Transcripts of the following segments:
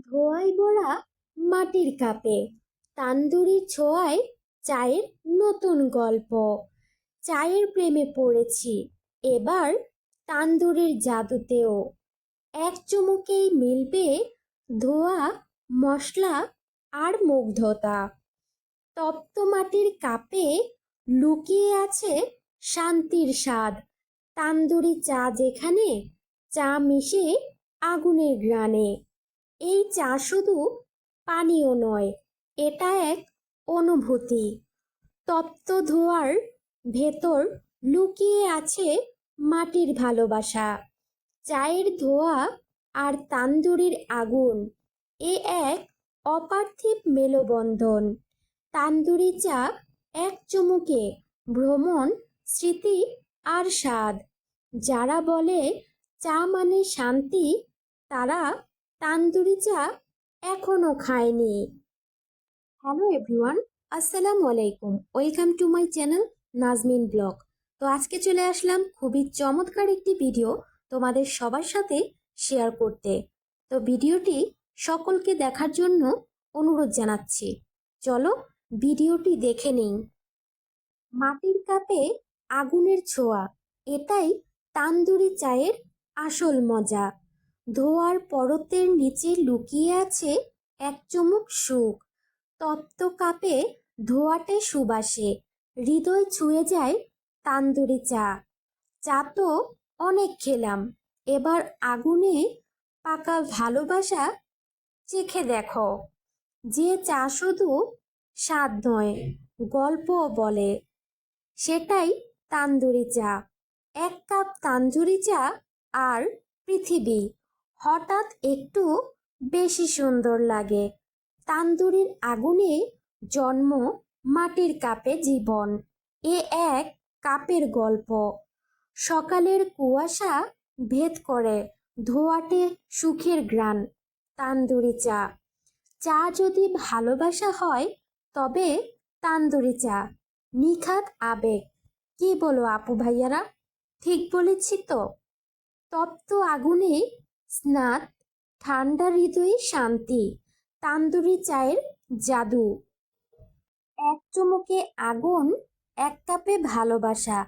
ধোঁয়ায় ভরা মাটির কাপে। তান্দুরি ছোঁয়ায় চায়ের নতুন গল্প। চায়ের প্রেমে পড়েছি। এবার তান্দুরির জাদুতেও। এক চুমুকেই মিলবে ধোয়া, মশলা আর মুগ্ধতা। তপ্ত মাটির কাপে লুকিয়ে আছে শান্তির স্বাদ। তান্দুরি চা যেখানে, চা মিশে আগুনের গ্রানে এই চা শুধু পানীয় নয়, এটা এক অনুভূতি। তপ্ত ধোয়ার ভেতর লুকিয়ে আছে মাটির ভালোবাসা। চায়ের ধোয়া আর তান্দুরির আগুন, এ এক অপার্থিব মেলবন্ধন। তান্দুরি চা এক চুমুকে, ভ্রমণ, স্মৃতি আর স্বাদ। যারা বলে চা মানে শান্তি, তারা তান্দুরি চা এখনও খায়নি হ্যালো এভরিওয়ান আসসালামু আলাইকুম। Welcome to my channel Nazmin blog তো আজকে চলে আসলাম খুবই চমৎকার একটি ভিডিও তোমাদের সবার সাথে শেয়ার করতে। তো ভিডিওটি সকলকে দেখার জন্য অনুরোধ জানাচ্ছি। চলো ভিডিওটি দেখে নিন মাটির কাপে আগুনের ছোঁয়া, এটাই তান্দুরি চায়ের আসল মজা। ধোয়ার পরতের নিচে লুকিয়ে আছে এক চুমুক সুখ। তপ্ত কাপে ধোয়াটে সুবাসে, হৃদয় ছুঁয়ে যায় তান্দুরি চা। চা তো অনেক খেলাম, এবার আগুনে পাকা ভালোবাসা চেখে দেখো। যে চা শুধু স্বাদ নয় গল্প বলে, সেটাই তান্দুরি চা। এক কাপ তান্দুরি চা আর পৃথিবী। হঠাৎ একটু বেশি সুন্দর লাগে। তান্দুরির আগুনে জন্ম মাটির কাপে জীবন। এ এক কাপের গল্প। সকালের কুয়াশা ভেদ করে ধোয়াটে সুখের গ্রান তান্দুরি চা। চা যদি ভালোবাসা হয়, তবে তান্দুরি চা। নিখাত আবেগ। কি বলো আপু ভাইয়ারা? ঠিক বলেছি তো? তপ্ত আগুনে স্নাত, ঠান্ডা হৃদয়ে শান্তি, তান্দুরি চায়ের জাদু। এক চুমুকে আগুন, এক কাপে ভালোবাসা,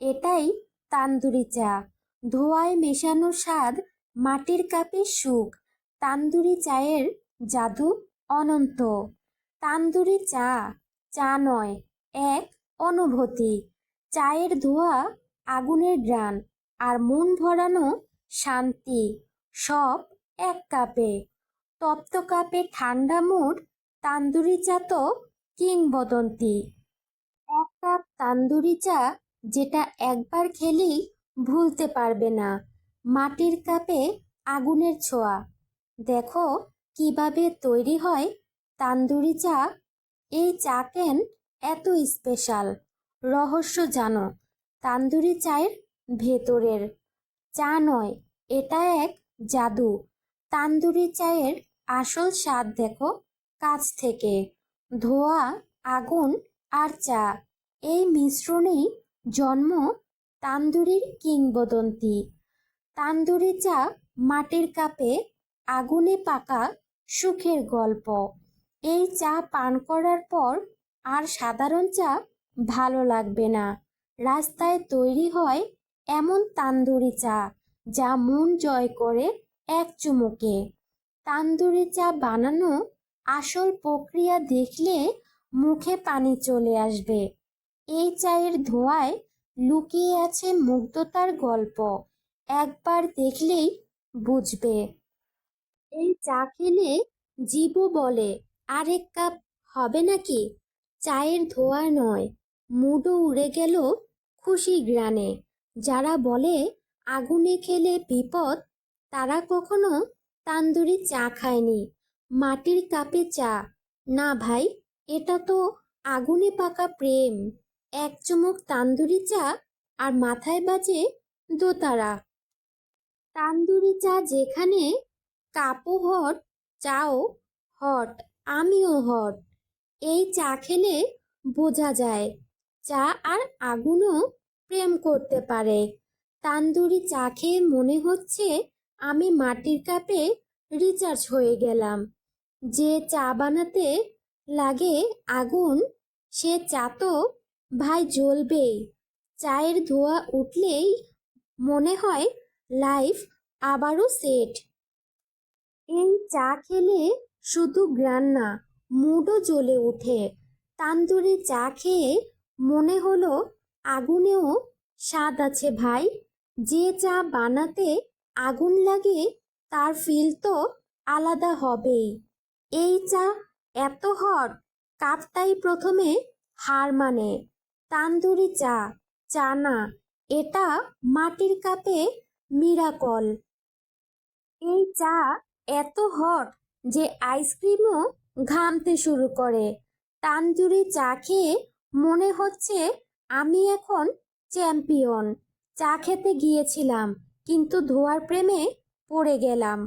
এটাই তান্দুরি চা। ধোয়ায় মেশানো স্বাদ, মাটির কাপে সুখ, তান্দুরি চায়ের জাদু অনন্ত। তান্দুরি চা চা নয়, এক অনুভূতি। চায়ের ধোয়া আগুনের গ্রান আর মন ভরানো শান্তি। সব এক কাপে। তপ্ত কাপে ঠান্ডা মুড, তান্দুরি চা তো কিংবদন্তি। এক কাপ তান্দুরি চা যেটা একবার খেলেই ভুলতে পারবে না। মাটির কাপে আগুনের ছোঁয়া। দেখো কীভাবে তৈরি হয় তান্দুরি চা। এই চা কেন এত স্পেশাল? রহস্য জানো, তান্দুরি চায়ের ভেতরের। চা নয়, এটা এক জাদু। তান্দুরি চায়ের আসল স্বাদ দেখো কাছ থেকে। ধোয়া, আগুন আর চা, এই মিশ্রণেই জন্ম তান্দুরির কিংবদন্তি। তান্দুরি চা মাটির কাপে আগুনে পাকা সুখের গল্প। এই চা পান করার পর আর সাধারণ চা ভালো লাগবে না। রাস্তায় তৈরি হয় এমন তান্দুরি চা। যা মন জয় করে এক চুমুকে। তান্দুরি চা বানানো আসল প্রক্রিয়া দেখলে মুখে পানি চলে আসবে। এই চায়ের ধোঁয়ায় লুকিয়ে আছে মুগ্ধতার গল্প। একবার দেখলেই বুঝবে। এই চা খেলে জীবও বলে, আরেক কাপ হবে নাকি? চায়ের ধোয়া নয়, মুডও উড়ে গেল খুশি গ্রানে যারা বলে আগুনে খেলে বিপদ, তারা কখনো তান্দুরি চা খায়নি। মাটির কাপে চা। না ভাই, এটা তো আগুনে পাকা প্রেম। এক চুমুক তান্দুরি চা আর মাথায় বাজে দোতারা। তান্দুরি চা যেখানে কাপও হট, চাও হট, আমিও হট। এই চা খেলে বোঝা যায়, চা আর আগুনও প্রেম করতে পারে। তান্দুরি চা খেয়ে মনে হচ্ছে আমি মাটির কাপে রিচার্জ হয়ে গেলাম। যে চা বানাতে লাগে আগুন, সে চা তো ভাই জ্বলবেই। চায়ের ধোঁয়া উঠলেই মনে হয় লাইফ আবারও সেট। এই চা খেলে শুধু গ্রান না, মুডও জ্বলে ওঠে। তান্দুরি চা খেয়ে মনে হলো আগুনেও স্বাদ আছে ভাই। যে চা বানাতে আগুন লাগে, তার ফিল তো আলাদা হবেই। এই চা এত হট কাপটাই প্রথমে হার মানে। তান্দুরি চা চা না, এটা মাটির কাপে মিরাকল। এই চা এত হট যে আইসক্রিমও ঘামতে শুরু করে। তান্দুরি চা খেয়ে মনে হচ্ছে আমি এখন চ্যাম্পিয়ন। চা খেতে গিয়েছিলাম কিন্তু ধোয়ার প্রেমে পড়ে গেলাম।